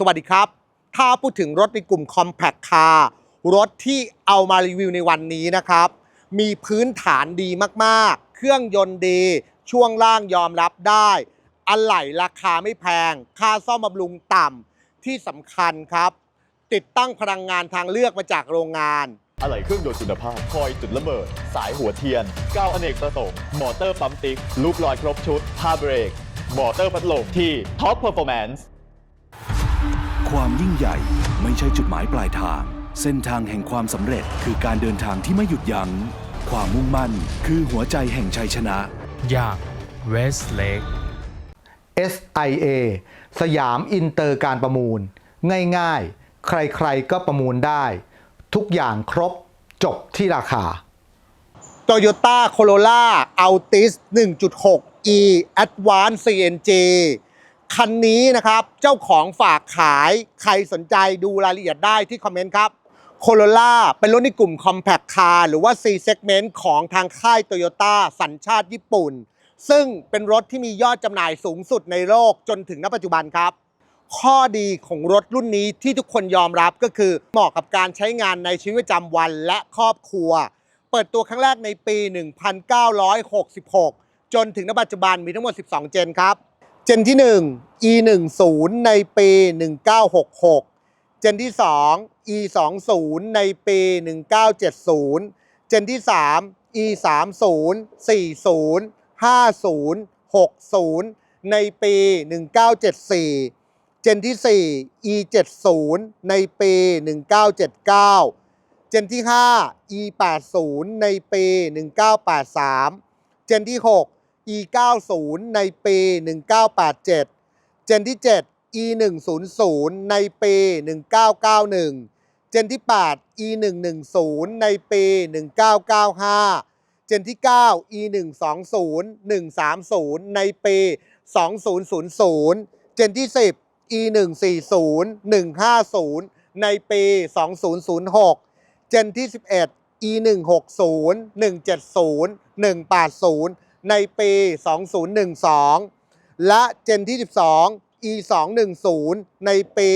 สวัสดีครับ ถ้าพูดถึงรถในกลุ่ม Compact Car รถที่เอามารีวิวในวันนี้นะครับ มีพื้นฐานดีมากๆ เครื่องยนต์ดี ช่วงล่างยอมรับได้ อะไหล่ราคาไม่แพง ค่าซ่อมบำรุงต่ำ ที่สำคัญครับ ติดตั้งพลังงานทางเลือกมาจากโรงงาน อะไหล่เครื่องยนต์คุณภาพ คอยจุดระเบิด สายหัวเทียนก้าวอเนกประสงค์ มอเตอร์ปั๊มติ๊ก ลูกลอยครบชุดผ้าเบรก มอเตอร์พัดลมที่ท็อปเพอร์ฟอร์แมนซ์ ความยิ่งใหญ่ไม่ใช่จุดหมายปลายทาง เส้นทางแห่งความสำเร็จคือการเดินทางที่ไม่หยุดยัง้ง ความมุ่งมั่นคือหัวใจแห่งชัยชนะ อย่าง Westlake SIA สยามอินเตอร์การประมูล ง่ายๆ ใครๆก็ประมูลได้ ทุกอย่างครบจบที่ราคา Toyota Corolla Altis 1.6 e Advanced CNG คันนี้นะครับ เจ้าของฝากขายใครสนใจดูรายละเอียดได้ที่คอมเมนต์ครับ Corolla เป็นรถในกลุ่ม Compact Car หรือว่า C Segment ของทางค่าย Toyota สัญชาติญี่ปุ่น ซึ่งเป็นรถที่มียอดจำหน่ายสูงสุดในโลกจนถึงณปัจจุบันครับ ข้อดีของรถรุ่นนี้ที่ทุกคนยอมรับก็คือเหมาะกับการใช้งานในชีวิตประจำวันและครอบครัว เปิดตัวครั้งแรกในปี 1966 จนถึงณปัจจุบันมีทั้งหมด 12 เจนครับ เจนที่ 1 e 1 0ในปี 1966 เจนที่ 2 e 2 0ในปี 1970 เจนที่ 3 e 3 0 40 50 60 ในปี 1974 เจนที่ 4 e 7 0ในปี 1979 เจนที่ 5 e 8 0ในปี 1983 เจนที่ 6 e 9 0 ในปี 1987 เจนที่ 7 e 1 0 0 ในปี 1991 เจนที่ 8 e 1 1 0 ในปี 1995 เจนที่ 9 e 1 2 0 1 3 0 ในปี 2000 เจนที่ 10 e 1 4 0 1 5 0 ในปี 2006 เจนที่ 11 e 1 6 0 1 7 0 1 8 0 ในปี 2012 และเจนที่ 12 e 2 1 0 ในปี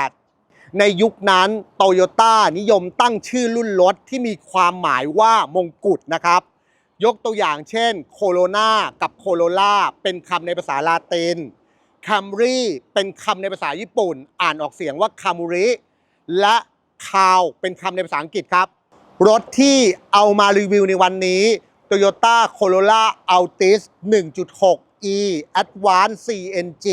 2018 ในยุคนั้นโตโยต้านิยมตั้งชื่อรุ่นรถที่มีความหมายว่ามงกุฎนะครับ ยกตัวอย่างเช่นโคโรนากับโคโรล่าเป็นคำในภาษาลาตินคัมรี่เป็นคำในภาษาญี่ปุ่น อ่านออกเสียงว่าคามูริ และคาวเป็นคำในภาษาอังกฤษครับ รถที่เอามารีวิวในวันนี้ Toyota Corolla Altis 1.6 e Advanced CNG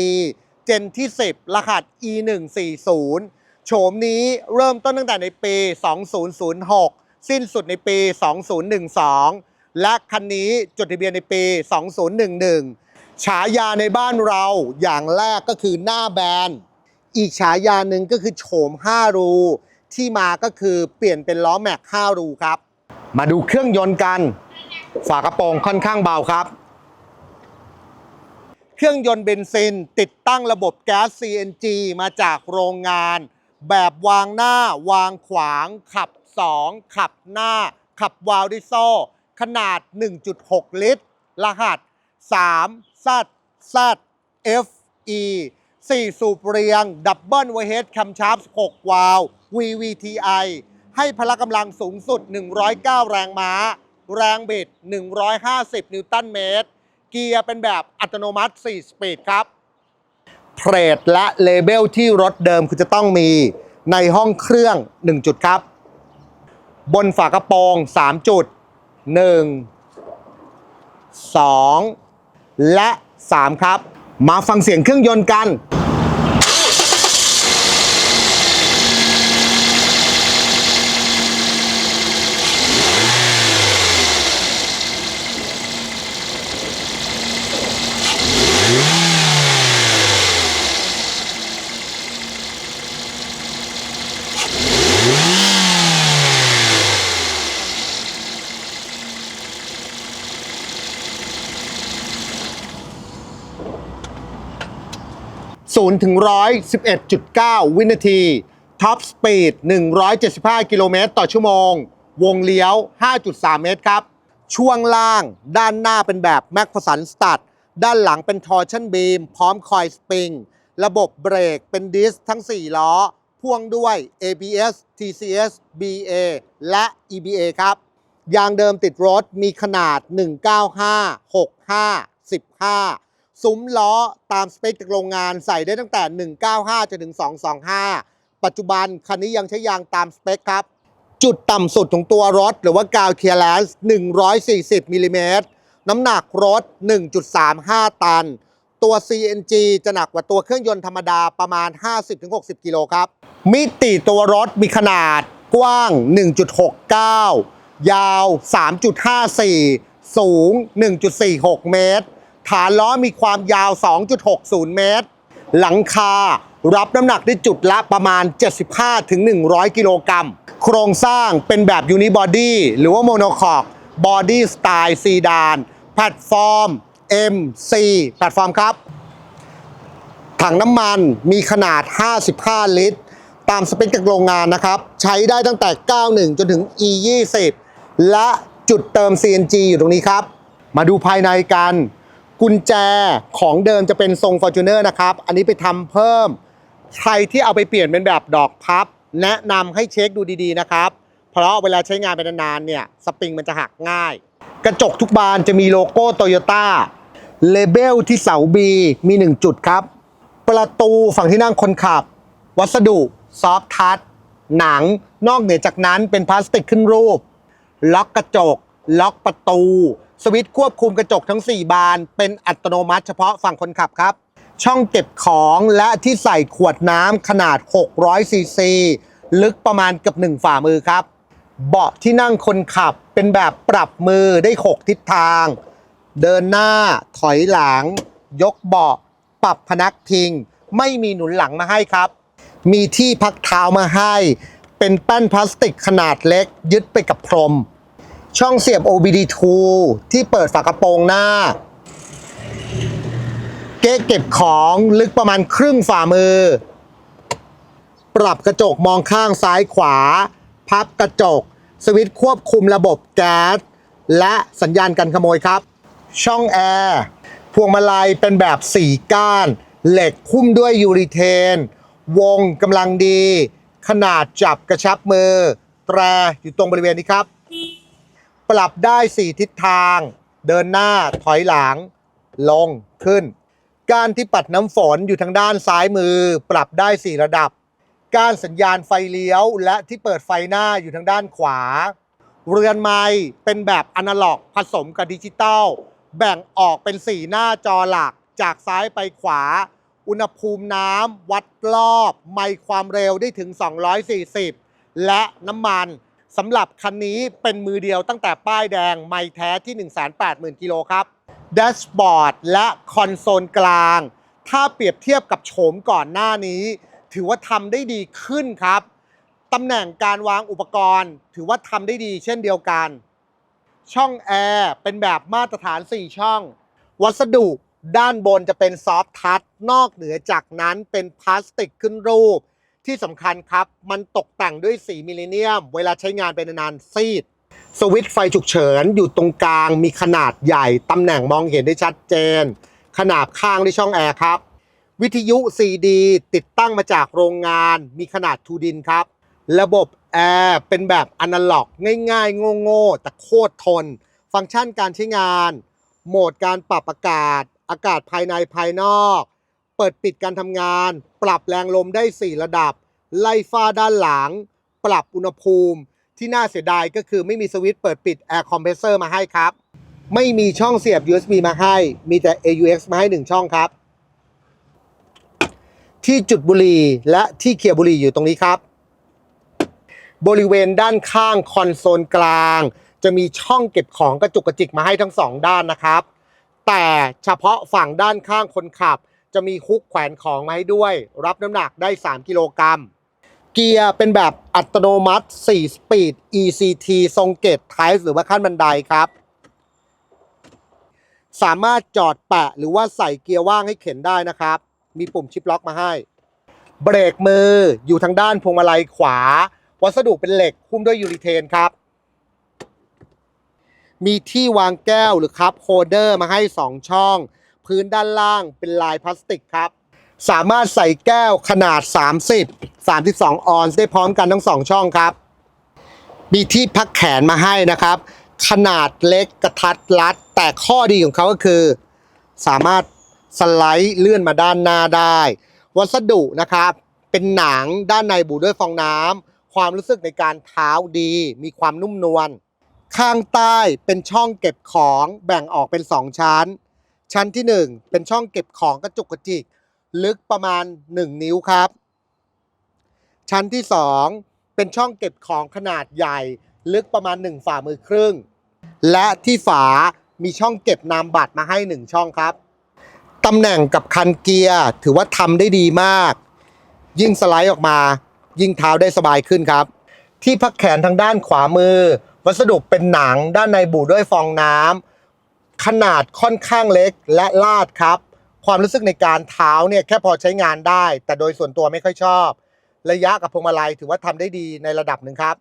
เจนที่ 10 รหัส e 1 4 0 โฉมนี้เริ่มต้นตั้งแต่ในปี 2006 สิ้นสุดในปี 2012 และคันนี้จดทะเบียนในปี 2011 ฉายาในบ้านเราอย่างแรกก็คือหน้าแบนอีกฉายาหนึ่งก็คือโฉม 5 รู ที่มาก็คือเปลี่ยนเป็นล้อแม็ก 5 รูครับ มาดูเครื่องยนต์กัน ฝากระโปรงค่อนข้างเบาครับ เครื่องยนต์เบนซินติดตั้งระบบแก๊ส CNG มาจากโรงงาน แบบวางหน้าวางขวาง ขับ 2 ขับหน้า ขับวาล์วด้วยโซ ขนาด 1.6 ลิตร รหัส3 Z Z F E 4 สูบเรียง ดับเบิลไวเฮดคัมชาร์ป6วาล์ว VVTi ให้พละกำลังสูงสุด 109 แรงม้า แรงบิด 150 นิวตันเมตร เกียร์เป็นแบบอัตโนมัติ 4 สปีดครับเพรดและเลเบลที่รถเดิมคือจะต้องมีในห้องเครื่อง 1 จุดครับ บนฝากระโปรง 3 จุด 1 2 และ 3 ครับ มาฟังเสียงเครื่องยนต์กัน 0ถึง111.9 วินาทีท็อปสปีด175 กิโลเมตรต่อชั่วโมง วงเลี้ยว 5.3 เมตรครับ ช่วงล่างด้านหน้าเป็นแบบแม็กฟสันสตัดด้านหลังเป็นทอร์ชันบีม พร้อมคอยสปริง ระบบเบรกเป็นดิสทั้ง 4 ล้อ พ่วงด้วย ABS TCS BA และ EBA ครับ ยางเดิมติดรถมีขนาด 195 65 15 ซุ้มล้อตามสเปคจากโรงงานใส่ได้ตั้งแต่ 195จนถึง 225 ปัจจุบันคันนี้ยังใช้ยางตามสเปคครับ จุดต่ำสุดของตัวรถ หรือว่ากาวเคียร์แลนซ์140มิลลิเมตรน้ำหนักรถ 1.35 ตัน ตัว CNG จะหนักกว่าตัวเครื่องยนต์ธรรมดาประมาณ 50-60 กิโลครับ มิติตัวรถมีขนาดกว้าง 1.69 ยาว 3.54 สูง 1.46 เมตร ฐานล้อมีความยาว 2.60 เมตร หลังคารับน้ำหนักได้จุดละประมาณ 75-100 กิโลกรัม โครงสร้างเป็นแบบยูนิบอดี้หรือว่าโมโนคอกบอดี้สไตล์ซีดาน แพลตฟอร์ม MC แพลตฟอร์มครับ ถังน้ำมันมีขนาด 55 ลิตร ตามสเปคจากโรงงานนะครับ ใช้ได้ตั้งแต่ 91 จนถึง E 20 และจุดเติม CNG อยู่ตรงนี้ครับ มาดูภายในกัน กุญแจของเดิมจะเป็นทรง Fortuner นะครับ อันนี้ไปทำเพิ่ม ใครที่เอาไปเปลี่ยนเป็นแบบดอกพับ แนะนำให้เช็คดูดีๆนะครับ เพราะเวลาใช้งานไปนานๆเนี่ยสปริงมันจะหักง่าย กระจกทุกบานจะมีโลโก้โตโยต้าเลเบลที่เสา B มี 1 จุดครับ ประตูฝั่งที่นั่งคนขับ วัสดุ ซอฟทัชหนังนอกเหนือจากนั้นเป็นพลาสติกขึ้นรูป ล็อกกระจก ล็อกประตู สวิตช์ควบคุมกระจกทั้ง 4 บาน เป็นอัตโนมัติเฉพาะฝั่งคนขับครับ ช่องเก็บของและที่ใส่ขวดน้ำขนาด 600ซีซีลึกประมาณเกือบหนึ่งฝ่ามือครับ เบาะที่นั่งคนขับเป็นแบบปรับมือได้ 6 ทิศทาง เดินหน้า ถอยหลัง ยกเบาะ ปรับพนักพิง ไม่มีหนุนหลังมาให้ครับ มีที่พักเท้ามาให้ เป็นแป้นพลาสติกขนาดเล็กยึดไปกับพรม ช่องเสียบ OBD2 ที่เปิดฝากระโปรงหน้า เก๊เก็บของลึกประมาณครึ่งฝ่ามือ ปรับกระจกมองข้างซ้ายขวา พับกระจก สวิตช์ควบคุมระบบแก๊ส และสัญญาณกันขโมยครับ ช่องแอร์พวงมาลัยเป็นแบบ 4 ก้าน เหล็กหุ้มด้วยยูริเทน วงกำลังดี ขนาดจับกระชับมือ แตรอยู่ตรงบริเวณนี้ครับ ปรับได้ 4 ทิศทาง เดินหน้าถอยหลัง ลงขึ้นการที่ปัดน้ำฝนอยู่ทางด้านซ้ายมือ ปรับได้ 4 ระดับการสัญญาณไฟเลี้ยว และที่เปิดไฟหน้าอยู่ทางด้านขวา เรือนไม้เป็นแบบอนาล็อกผสมกับดิจิตอลแบ่งออกเป็น 4 หน้าจอหลักจากซ้ายไปขวา อุณหภูมิน้ำวัดรอบ ไมค์ความเร็วได้ถึง 240 และน้ำมัน สำหรับคันนี้เป็นมือเดียวตั้งแต่ป้ายแดง ไมค์แท้ที่ 180,000 กิโลครับแดชบอร์ดและคอนโซลกลาง ถ้าเปรียบเทียบกับโฉมก่อนหน้านี้ ถือว่าทำได้ดีขึ้นครับตำแหน่งการวางอุปกรณ์ ถือว่าทำได้ดีเช่นเดียวกัน ช่องแอร์เป็นแบบมาตรฐาน 4 ช่อง วัสดุด้านบนจะเป็นซอฟท์ทัชนอกเหนือจากนั้นเป็นพลาสติกขึ้นรูป ที่สำคัญครับ มันตกแต่งด้วยสีมิลเลเนียม เวลาใช้งานไปนานๆซีด สวิตช์ไฟฉุกเฉินอยู่ตรงกลาง มีขนาดใหญ่ตำแหน่งมองเห็นได้ชัดเจน ขนาบข้างด้วยช่องแอร์ครับ วิทยุ CD ติดตั้งมาจากโรงงาน มีขนาดทูดินครับ ระบบแอร์เป็นแบบอนาล็อกง่ายๆ โง่ๆแต่โคตรทน ฟังก์ชันการใช้งาน โหมดการปรับอากาศ อากาศภายในภายนอก เปิดปิดการทำงาน ปรับแรงลมได้ 4 ระดับ ไล่ฟ้าด้านหลัง ปรับอุณหภูมิ ที่น่าเสียดายก็คือไม่มีสวิตช์เปิดปิดแอร์คอมเพรสเซอร์มาให้ครับ ไม่มีช่องเสียบ USB มาให้ มีแต่ AUX มาให้ 1 ช่องครับ ที่จุดบุหรี่และที่เคียบุหรี่อยู่ตรงนี้ครับ บริเวณด้านข้างคอนโซลกลาง จะมีช่องเก็บของกระจุกกระจิกมาให้ทั้งสองด้านนะครับ แต่เฉพาะฝั่งด้านข้างคนขับ จะมีคุกแขวนของมาให้ด้วย รับน้ำหนักได้ 3 กิโลกรัม เกียร์เป็นแบบอัตโนมัติ 4 สปีด ECT ทรงเกตไทป์หรือว่าขั้นบันไดครับ สามารถจอดแปะหรือว่าใส่เกียร์ว่างให้เข็นได้นะครับ มีปุ่มชิปล็อกมาให้ เบรกมืออยู่ทางด้านพวงมาลัยขวา วัสดุเป็นเหล็กหุ้มด้วยยูริเทนครับมีที่วางแก้วหรือคัพโฮเดอร์มาให้ 2 ช่อง พื้นด้านล่างเป็นลายพลาสติกครับ สามารถใส่แก้วขนาด 30 32 ออนซ์ได้พร้อมกันทั้งสองช่องครับ มีที่พักแขนมาให้นะครับ ขนาดเล็กกระทัดรัด แต่ข้อดีของเขาก็คือ สามารถสไลด์เลื่อนมาด้านหน้าได้ วัสดุนะครับ เป็นหนังด้านในบูด้วยฟองน้ำความรู้สึกในการเท้าดี มีความนุ่มนวลข้างใต้เป็นช่องเก็บของแบ่งออกเป็น 2 ชั้น ชั้นที่ 1 เป็นช่องเก็บของกระจุกกระจิก ลึกประมาณ 1 นิ้วครับ ชั้นที่ 2 เป็นช่องเก็บของขนาดใหญ่ ลึกประมาณ 1 ฝ่ามือครึ่ง และที่ฝามีช่องเก็บนามบัตรมาให้ 1 ช่องครับตำแหน่งกับคันเกียร์ถือว่าทำได้ดีมาก ยิ่งสไลด์ออกมา ยิ่งเท้าได้สบายขึ้นครับ ที่พักแขนทางด้านขวามือ วัสดุเป็นหนังด้านในบูด้วยฟองน้ำ ขนาดค่อนข้างเล็กและลาดครับ ความรู้สึกในการเท้าเนี่ยแค่พอใช้งานได้ แต่โดยส่วนตัวไม่ค่อยชอบ ระยะกับพวงมาลัยถือว่าทำได้ดีในระดับหนึ่งครับ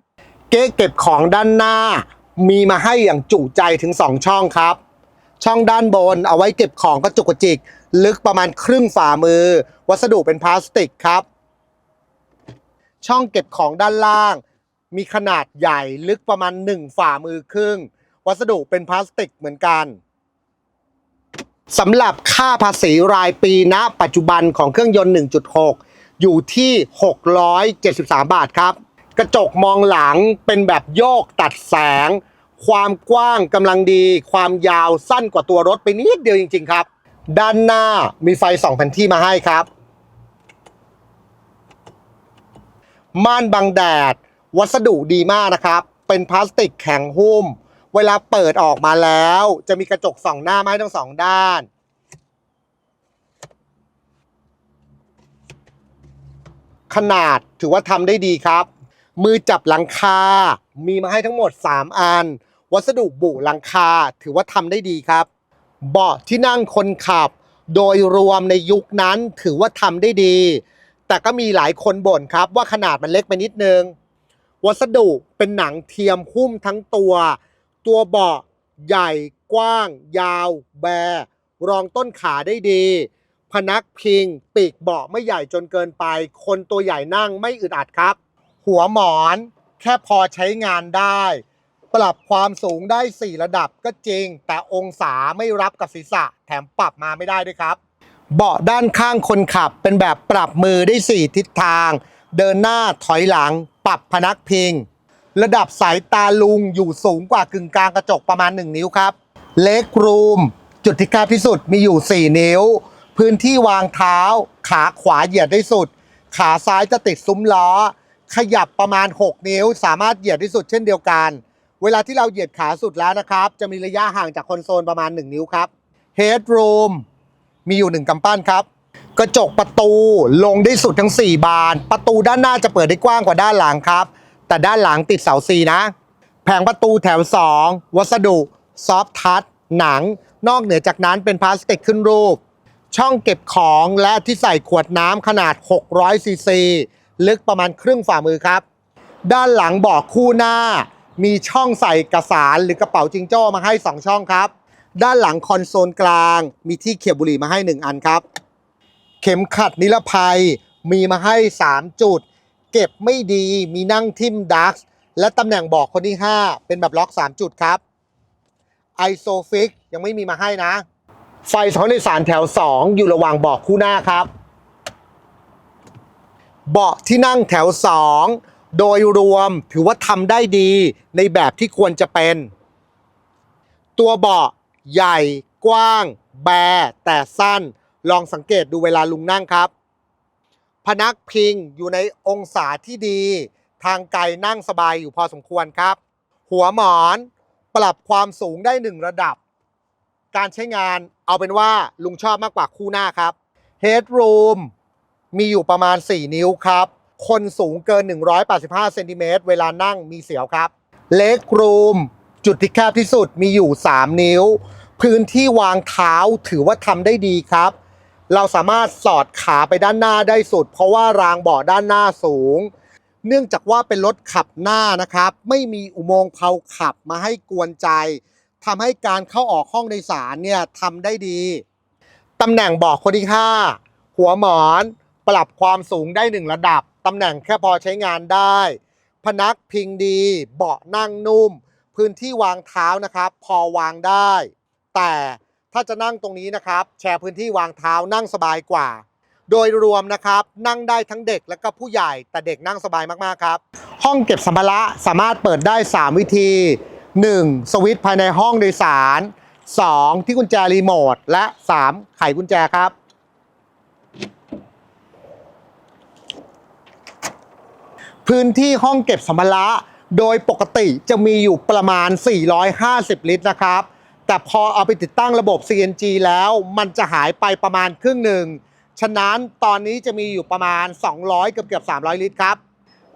เก๊เก็บของด้านหน้า มีมาให้อย่างจุใจถึง 2 ช่องครับ ช่องด้านบนเอาไว้เก็บของกระจุกกระจิก ลึกประมาณครึ่งฝ่ามือ วัสดุเป็นพลาสติกครับ ช่องเก็บของด้านล่าง มีขนาดใหญ่ลึกประมาณ 1 ฝ่ามือครึ่ง วัสดุเป็นพลาสติกเหมือนกัน สำหรับค่าภาษีรายปีณ ปัจจุบันของเครื่องยนต์ 1.6 อยู่ที่ 673 บาทครับ กระจกมองหลังเป็นแบบโยกตัดแสง ความกว้างกำลังดี ความยาวสั้นกว่าตัวรถไปนิดเดียวจริง ๆ ครับ ด้านหน้ามีไฟสองแผ่นที่มาให้ครับ ม่านบังแดด วัสดุดีมากนะครับ เป็นพลาสติกแข็งหุ้ม เวลาเปิดออกมาแล้ว จะมีกระจกสองหน้าไม้ทั้งสองด้าน ขนาดถือว่าทำได้ดีครับ มือจับหลังคา มีมาให้ทั้งหมด 3 อัน วัสดุบุหลังคาถือว่าทำได้ดีครับ เบาะที่นั่งคนขับ โดยรวมในยุคนั้นถือว่าทำได้ดี แต่ก็มีหลายคนบ่นครับว่าขนาดมันเล็กไปนิดนึง วัสดุเป็นหนังเทียมหุ้มทั้งตัว ตัวเบาะใหญ่กว้าง ยาว แบ รองต้นขาได้ดี พนักพิง ปีกเบาะไม่ใหญ่จนเกินไป คนตัวใหญ่นั่งไม่อึดอัดครับ หัวหมอนแค่พอใช้งานได้ ปรับความสูงได้ 4 ระดับก็จริง แต่องศาไม่รับกับศีรษะ แถมปรับมาไม่ได้ด้วยครับ เบาะด้านข้างคนขับเป็นแบบปรับมือได้ 4 ทิศทาง เดินหน้าถอยหลัง ปรับพนักพิง ระดับสายตาลุงอยู่สูงกว่ากึ่งกลางกระจกประมาณ 1 นิ้วครับเล็กรูมจุดที่แคบที่สุดมีอยู่ 4 นิ้ว พื้นที่วางเท้า ขาขวาเหยียดได้สุด ขาซ้ายจะติดซุ้มล้อ ขยับประมาณ 6 นิ้ว สามารถเหยียดที่สุดเช่นเดียวกัน เวลาที่เราเหยียดขาสุดแล้วนะครับ จะมีระยะห่างจากคอนโซลประมาณ 1 นิ้วครับ Headroom มีอยู่ 1กำปั้นครับ กระจกประตูลงได้สุดทั้ง 4 บาน ประตูด้านหน้าจะเปิดได้กว้างกว่าด้านหลังครับ แต่ด้านหลังติดเสาซีนะ แผงประตูแถว 2 วัสดุซอฟทัชหนัง นอกเหนือจากนั้นเป็นพลาสติกขึ้นรูป ช่องเก็บของและที่ใส่ขวดน้ำขนาด 600ซีซีลึกประมาณครึ่งฝ่ามือครับ ด้านหลังเบอกคู่หน้า มีช่องใส่กระสารหรือกระเป๋าจิงโจ้มาให้ 2 ช่องครับ ด้านหลังคอนโซลกลาง มีที่เขียบบุหรี่มาให้ 1 อันครับ เข็มขัดนิรภัยมีมาให้ 3 จุด เก็บไม่ดีมีนั่งทิมดักและตำแหน่งเบอกคนที่ 5 เป็นแบบล็อก 3 จุดครับไอโซฟิกยังไม่มีมาให้นะ ไฟสองในสารแถว 2 อยู่ระหว่างเบาะคู่หน้าครับ เบาะที่นั่งแถว 2 โดยรวมถือว่าทำได้ดีในแบบที่ควรจะเป็น ตัวเบาะใหญ่กว้าง แบแต่สั้น ลองสังเกตดูเวลาลุงนั่งครับ พนักพิงอยู่ในองศาที่ดี ทางไกลนั่งสบายอยู่พอสมควรครับ หัวหมอนปรับความสูงได้หนึ่งระดับ การใช้งานเอาเป็นว่าลุงชอบมากกว่าคู่หน้าครับ Headroom มีอยู่ประมาณ 4 นิ้วครับ คนสูงเกิน 185เซนติเมตรเวลานั่งมีเสียวครับ Leg Room จุดที่แคบที่สุดมีอยู่ 3 นิ้ว พื้นที่วางเท้าถือว่าทำได้ดีครับ เราสามารถสอดขาไปด้านหน้าได้สุด เพราะว่ารางเบาะด้านหน้าสูง เนื่องจากว่าเป็นรถขับหน้านะครับ ไม่มีอุโมงค์เพลาขับมาให้กวนใจทำให้การเข้าออกห้องโดยสารเนี่ยทำได้ดีตำแหน่งเบาะคนที่5หัวหมอนปรับความสูงได้หนึ่งระดับตำแหน่งแค่พอใช้งานได้ พนักพิงดี เบาะนั่งนุ่ม พื้นที่วางเท้านะครับ พอวางได้ แต่ ถ้าจะนั่งตรงนี้นะครับ แชร์พื้นที่วางเท้านั่งสบายกว่า โดยรวมนะครับ นั่งได้ทั้งเด็กและก็ผู้ใหญ่แต่เด็กนั่งสบายมากๆครับ ห้องเก็บสัมภาระสามารถเปิดได้ 3 วิธี 1. สวิตช์ภายในห้องโดยสาร 2. ที่กุญแจรีโมทและ 3. ไขกุญแจครับพื้นที่ห้องเก็บสัมภาระ โดยปกติจะมีอยู่ประมาณ 450 ลิตรนะครับ แต่พอเอาไปติดตั้งระบบ CNG แล้วมันจะหายไปประมาณครึ่งหนึ่ง ฉะนั้นตอนนี้จะมีอยู่ประมาณ 200 เกือบเกือบ300 ลิตรครับ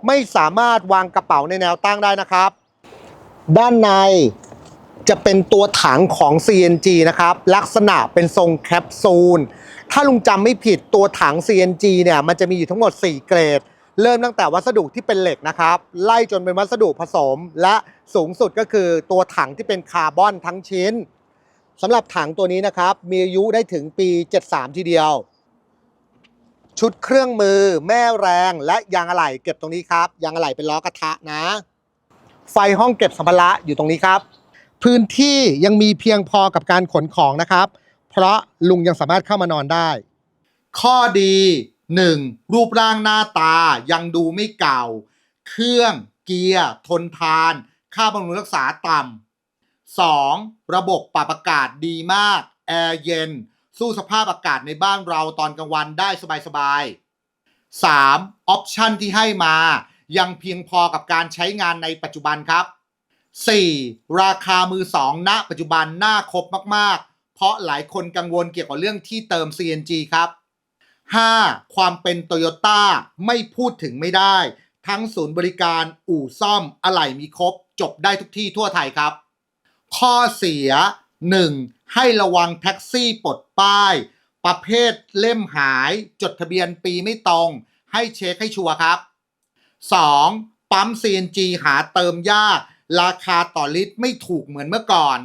ไม่สามารถวางกระเป๋าในแนวตั้งได้นะครับ ด้านในจะเป็นตัวถังของ CNG นะครับ ลักษณะเป็นทรงแคปซูล ถ้าลุงจำไม่ผิดตัวถัง CNG เนี่ยมันจะมีอยู่ทั้งหมด 4 เกรด เริ่มตั้งแต่วัสดุที่เป็นเหล็กนะครับ ไล่จนเป็นวัสดุผสม และสูงสุดก็คือตัวถังที่เป็นคาร์บอนทั้งชิ้นสำหรับถังตัวนี้นะครับ มีอายุได้ถึงปี 73 ทีเดียว ชุดเครื่องมือ แม่แรงและยางอะไหล่เก็บตรงนี้ครับ ยางอะไหล่เป็นล้อกระทะนะ ไฟห้องเก็บสัมภาระอยู่ตรงนี้ครับ พื้นที่ยังมีเพียงพอกับการขนของนะครับ เพราะลุงยังสามารถเข้ามานอนได้ ข้อดี 1. รูปร่างหน้าตายังดูไม่เก่า เครื่องเกียร์ ทนทาน ค่าบำรุงรักษาต่ำ 2. ระบบปรับอากาศดีมาก แอร์เย็น สู้สภาพอากาศในบ้านเราตอนกลางวันได้สบายๆ 3. ออปชันที่ให้มา ยังเพียงพอกับการใช้งานในปัจจุบันครับ 4. ราคามือสองณปัจจุบันน่าครบมากๆ เพราะหลายคนกังวลเกี่ยวกับเรื่องที่เติม CNG ครับ 5. ความเป็นโตโยต้าไม่พูดถึงไม่ได้ ทั้งศูนย์บริการอู่ซ่อมอะไหล่มีครบ จบได้ทุกที่ทั่วไทยครับ ข้อเสีย 1. ให้ระวังแท็กซี่ปลดป้าย ประเภทเล่มหาย จดทะเบียนปีไม่ตรง ให้เช็คให้ชัวร์ครับ 2. ปั๊ม CNG หาเติมยาก ราคาต่อลิตรไม่ถูกเหมือนเมื่อก่อน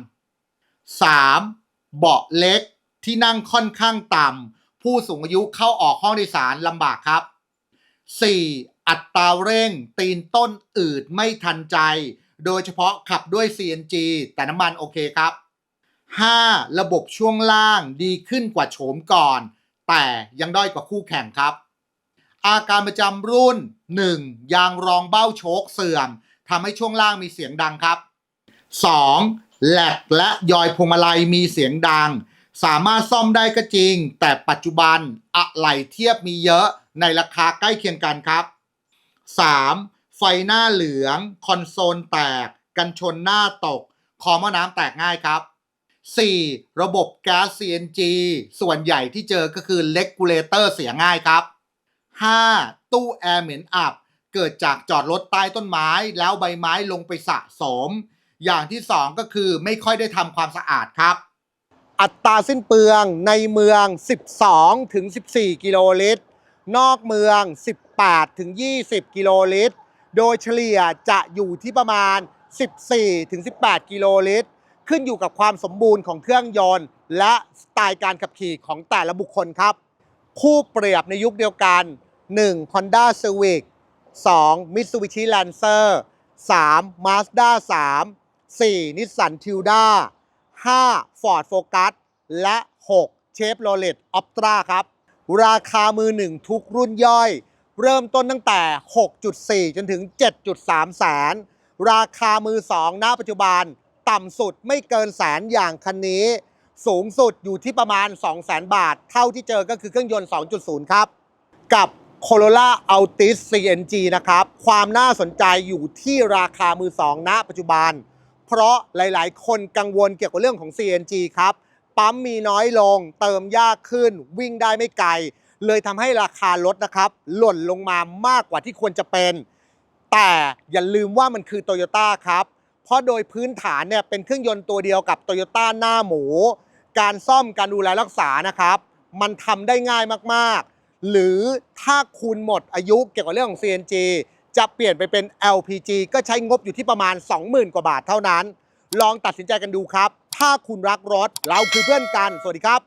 3. เบาะเล็กที่นั่งค่อนข้างต่ำ ผู้สูงอายุเข้าออกห้องโดยสารลำบากครับ 4. อัตราเร่ง ตีนต้นอืดไม่ทันใจ โดยเฉพาะขับด้วย CNG แต่น้ำมันโอเคครับ 5. ระบบช่วงล่างดีขึ้นกว่าโฉมก่อน แต่ยังด้อยกว่าคู่แข่งครับ อาการประจำรุ่น 1. ยางรองเบ้าโชคเสื่อมทำให้ช่วงล่างมีเสียงดังครับ 2. แหลกและยอยพวงมาลัยมีเสียงดัง สามารถซ่อมได้ก็จริง แต่ปัจจุบันอะไหล่เทียบมีเยอะในราคาใกล้เคียงกันครับ 3. ไฟหน้าเหลือง คอนโซลแตก กันชนหน้าตก คอมอน้ำแตกง่ายครับ 4. ระบบแก๊ส CNG ส่วนใหญ่ที่เจอก็คือเลกูเลเตอร์เสียง่ายครับ 5. ตู้แอร์เหม็นอับ เกิดจากจอดรถใต้ต้นไม้ แล้วใบไม้ลงไปสะสม อย่างที่ 2 ก็คือไม่ค่อยได้ทำความสะอาดครับ อัตราสิ้นเปลืองในเมือง 12 ถึง 14 กิโลลิตร นอกเมือง 18 ถึง 20 กิโลลิตร โดยเฉลี่ยจะอยู่ที่ประมาณ 14 ถึง 18 กิโลลิตร ขึ้นอยู่กับความสมบูรณ์ของเครื่องยนต์ และสไตล์การขับขี่ของแต่ละบุคคลครับ คู่เปรียบในยุคเดียวกัน 1. Honda Civic 2. Mitsubishi Lancer 3. Mazda 3 4. Nissan Tilda 5. Ford Focus และ 6. Chevrolet Optra ครับ ราคามือหนึ่งทุกรุ่นย่อย เริ่มต้นตั้งแต่ 6.4 จนถึง 7.3 แสน ราคามือสองณปัจจุบันต่ำสุดไม่เกินแสนอย่างคันนี้ สูงสุดอยู่ที่ประมาณ 2 0 0 0 0 0บาท เท่าที่เจอก็คือเครื่องยนต์ 2.0 ครับ กับ Corolla Altis CNG นะครับ ความน่าสนใจอยู่ที่ราคามือสองณปัจจุบัน เพราะหลาย ๆ คนกังวลเกี่ยวกับเรื่องของ CNG ครับ ปั๊มมีน้อยลง เติมยากขึ้น วิ่งได้ไม่ไกล เลยทำให้ราคารถนะครับ หล่นลงมามากกว่าที่ควรจะเป็น แต่อย่าลืมว่ามันคือโตโยต้าครับ เพราะโดยพื้นฐานเนี่ยเป็นเครื่องยนต์ตัวเดียวกับโตโยต้าหน้าหมู การซ่อมการดูแลรักษานะครับ มันทำได้ง่ายมาก ๆ หรือถ้าคุณหมดอายุเกี่ยวกับเรื่องของ CNG จะเปลี่ยนไปเป็น LPG ก็ใช้งบอยู่ที่ประมาณ 20,000 กว่าบาทเท่านั้น ลองตัดสินใจกันดูครับ ถ้าคุณรักรถ เราคือเพื่อนกัน สวัสดีครับ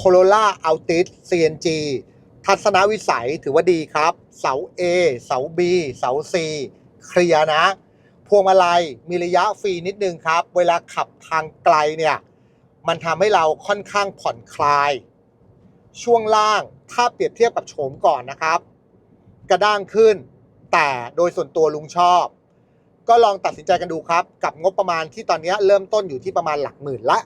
Corolla Altis CNG ทัศนวิสัยถือว่าดีครับ เสา A เสา B เสา C เคลียร์นะ พวงมาลัยมีระยะฟรีนิดนึงครับ เวลาขับทางไกลเนี่ย มันทำให้เราค่อนข้างผ่อนคลาย ช่วงล่างถ้าเปรียบเทียบกับโฉมก่อนนะครับ กระด้างขึ้น แต่โดยส่วนตัวลุงชอบ ก็ลองตัดสินใจกันดูครับ กับงบประมาณที่ตอนนี้เริ่มต้นอยู่ที่ประมาณหลักหมื่นละ